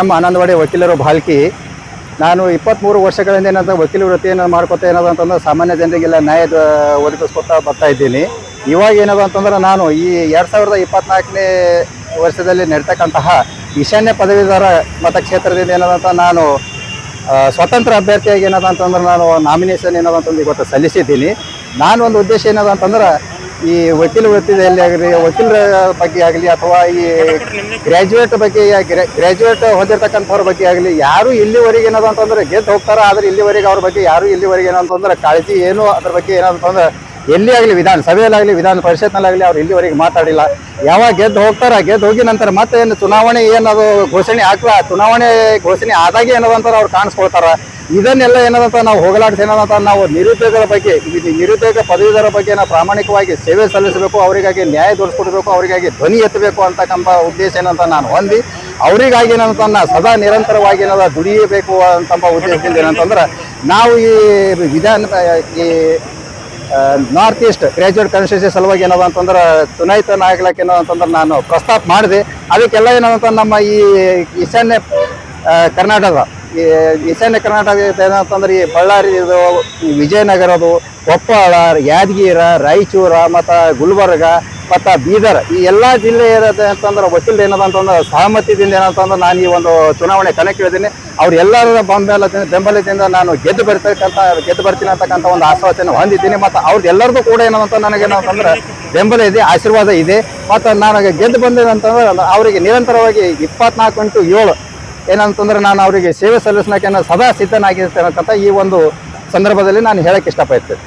ನಮ್ಮ ಆನಂದವಾಡಿ ವಕೀಲರು ಬಾಲ್ಕಿ ನಾನು ಇಪ್ಪತ್ತ್ಮೂರು ವರ್ಷಗಳಿಂದ ಏನಂತ ವಕೀಲ ವೃತ್ತಿಯನ್ನು ಮಾಡ್ಕೊತ ಏನದ ಅಂತಂದ್ರೆ ಸಾಮಾನ್ಯ ಜನರಿಗೆಲ್ಲ ನ್ಯಾಯ ಒದಗಿಸ್ಕೊತಾ ಬರ್ತಾ ಇದ್ದೀನಿ. ಇವಾಗ ಏನದ ಅಂತಂದ್ರೆ ನಾನು ಈ ಎರಡು ಸಾವಿರದ ಇಪ್ಪತ್ನಾಲ್ಕನೇ ವರ್ಷದಲ್ಲಿ ನಡೀತಕ್ಕಂತಹ ಈಶಾನ್ಯ ಪದವೀಧರ ಮತಕ್ಷೇತ್ರದಿಂದ ಏನದಂತ ನಾನು ಸ್ವತಂತ್ರ ಅಭ್ಯರ್ಥಿಯಾಗಿ ಏನದ ಅಂತಂದ್ರೆ ನಾನು ನಾಮಿನೇಷನ್ ಏನದ ಅಂತಂದು ಇವತ್ತು ಸಲ್ಲಿಸಿದ್ದೀನಿ. ನಾನು ಒಂದು ಉದ್ದೇಶ ಏನದ ಅಂತಂದ್ರೆ ಈ ವಕೀಲ ವೃತ್ತಿಯಲ್ಲಿ ಆಗಲಿ, ವಕೀಲರ ಬಗ್ಗೆ ಆಗಲಿ, ಅಥವಾ ಈ ಗ್ರ್ಯಾಜುಯೇಟ್ ಬಗ್ಗೆ ಗ್ರ್ಯಾಜುಯೇಟ್ ಹೊಂದಿರತಕ್ಕಂಥವ್ರ ಬಗ್ಗೆ ಆಗಲಿ, ಯಾರು ಇಲ್ಲಿವರೆಗೆ ಏನದ ಅಂತಂದ್ರೆ ಗೆದ್ದು ಹೋಗ್ತಾರ, ಆದ್ರೆ ಇಲ್ಲಿವರೆಗೆ ಅವ್ರ ಬಗ್ಗೆ ಯಾರು ಇಲ್ಲಿವರೆಗೆ ಏನಂತಂದ್ರೆ ಕಾಳಜಿ ಏನು ಅದ್ರ ಬಗ್ಗೆ ಏನಂತಂದ್ರೆ ಎಲ್ಲಿ ಆಗಲಿ ವಿಧಾನ ಸಭೆಯಲ್ಲಾಗಲಿ, ವಿಧಾನ ಪರಿಷತ್ನಲ್ಲಾಗಲಿ ಅವ್ರು ಇಲ್ಲಿವರೆಗೆ ಮಾತಾಡಿಲ್ಲ. ಯಾವಾಗ ಗೆದ್ದು ಹೋಗ್ತಾರೆ ಗೆದ್ದು ಹೋಗಿ ನಂತರ ಮತ್ತೆ ಏನು ಚುನಾವಣೆ ಏನದು ಘೋಷಣೆ ಆಗ್ತಾ ಚುನಾವಣೆ ಘೋಷಣೆ ಆದಾಗೆ ಏನದಂತಾರೆ ಅವ್ರು ಕಾಣಿಸ್ಕೊಳ್ತಾರೆ. ಇದನ್ನೆಲ್ಲ ಏನದಂತ ನಾವು ಹೋಗಲಾಡಿಸಿ ಏನದಂತ ನಾವು ನಿರುದ್ಯೋಗದ ಬಗ್ಗೆ ನಿರುದ್ಯೋಗ ಪದವೀಧರ ಬಗ್ಗೆ ನಾವು ಪ್ರಾಮಾಣಿಕವಾಗಿ ಸೇವೆ ಸಲ್ಲಿಸಬೇಕು, ಅವರಿಗಾಗಿ ನ್ಯಾಯ ದೊರಿಸ್ಕೊಡ್ಬೇಕು, ಅವರಿಗಾಗಿ ಧ್ವನಿ ಎತ್ತಬೇಕು ಅಂತಕ್ಕಂಥ ಉದ್ದೇಶ ಏನಂತ ನಾನು ಹೊಂದಿ, ಅವರಿಗಾಗಿ ಏನಂತ ಸದಾ ನಿರಂತರವಾಗಿ ಏನಾದ ದುಡಿಯಬೇಕು ಅಂತಂಬ ಉದ್ದೇಶದಿಂದ ಏನಂತಂದ್ರೆ, ನಾವು ಈ ವಿಧಾನ, ಈ ನಾರ್ತ್ ಈಸ್ಟ್ ಗ್ರಾಜುಯೇಟ್ ಕಾನ್ಸ್ಟಿಟ್ಯೂನ್ಸಿ ಸಲುವಾಗಿ ಏನದ ಅಂತಂದ್ರೆ ಚುನಾಯಿತನಾಗ್ಲಕ್ಕೆ ಏನದ ಅಂತಂದ್ರೆ ನಾನು ಪ್ರಸ್ತಾಪ ಮಾಡಿದೆ. ಅದಕ್ಕೆಲ್ಲ ಏನಂತ ನಮ್ಮ ಈ ಈಶಾನ್ಯ ಕರ್ನಾಟಕ, ಈ ಈಶಾನ್ಯ ಕರ್ನಾಟಕ ಏನಂತಂದ್ರೆ ಈ ಬಳ್ಳಾರಿ ಇದು ವಿಜಯನಗರದು ಕೊಪ್ಪಳ ಯಾದಗಿರ, ರಾಯಚೂರ, ಮತ್ತು ಗುಲ್ಬರ್ಗ, ಮತ್ತು ಬೀದರ್ ಈ ಎಲ್ಲ ಜಿಲ್ಲೆ ಏನದ ಅಂತಂದ್ರೆ ವಕೀಲರು ಏನದ ಅಂತಂದ್ರೆ ಸಹಮತಿದಿಂದ ಏನಂತಂದ್ರೆ ನಾನು ಈ ಒಂದು ಚುನಾವಣೆ ಅವ್ರ ಎಲ್ಲರ ಬೆಂಬಲ ಬೆಂಬಲದಿಂದ ನಾನು ಗೆದ್ದು ಬರ್ತಕ್ಕಂಥ ಗೆದ್ದು ಬರ್ತೀನಿ ಅಂತಕ್ಕಂಥ ಒಂದು ಆಶ್ವಾಸನೆ ಹೊಂದಿದ್ದೀನಿ. ಮತ್ತು ಅವ್ರದ್ದೆಲ್ಲರದ್ದು ಕೂಡ ಏನಂತ ನನಗೇನಂತಂದ್ರೆ ಬೆಂಬಲ ಇದೆ, ಆಶೀರ್ವಾದ ಇದೆ. ಮತ್ತು ನನಗೆ ಗೆದ್ದು ಬಂದೇನಂತಂದ್ರೆ ಅವರಿಗೆ ನಿರಂತರವಾಗಿ ಇಪ್ಪತ್ನಾಲ್ಕು ಇಂಟು ಏಳು ಏನಂತಂದ್ರೆ ನಾನು ಅವರಿಗೆ ಸೇವೆ ಸಲ್ಲಿಸಲಿಕ್ಕೆ ಸದಾ ಸಿದ್ಧನಾಗಿರ್ತಕ್ಕಂಥ ಈ ಒಂದು ಸಂದರ್ಭದಲ್ಲಿ ನಾನು ಹೇಳಕ್ಕೆ ಇಷ್ಟಪಡ್ತೇನೆ.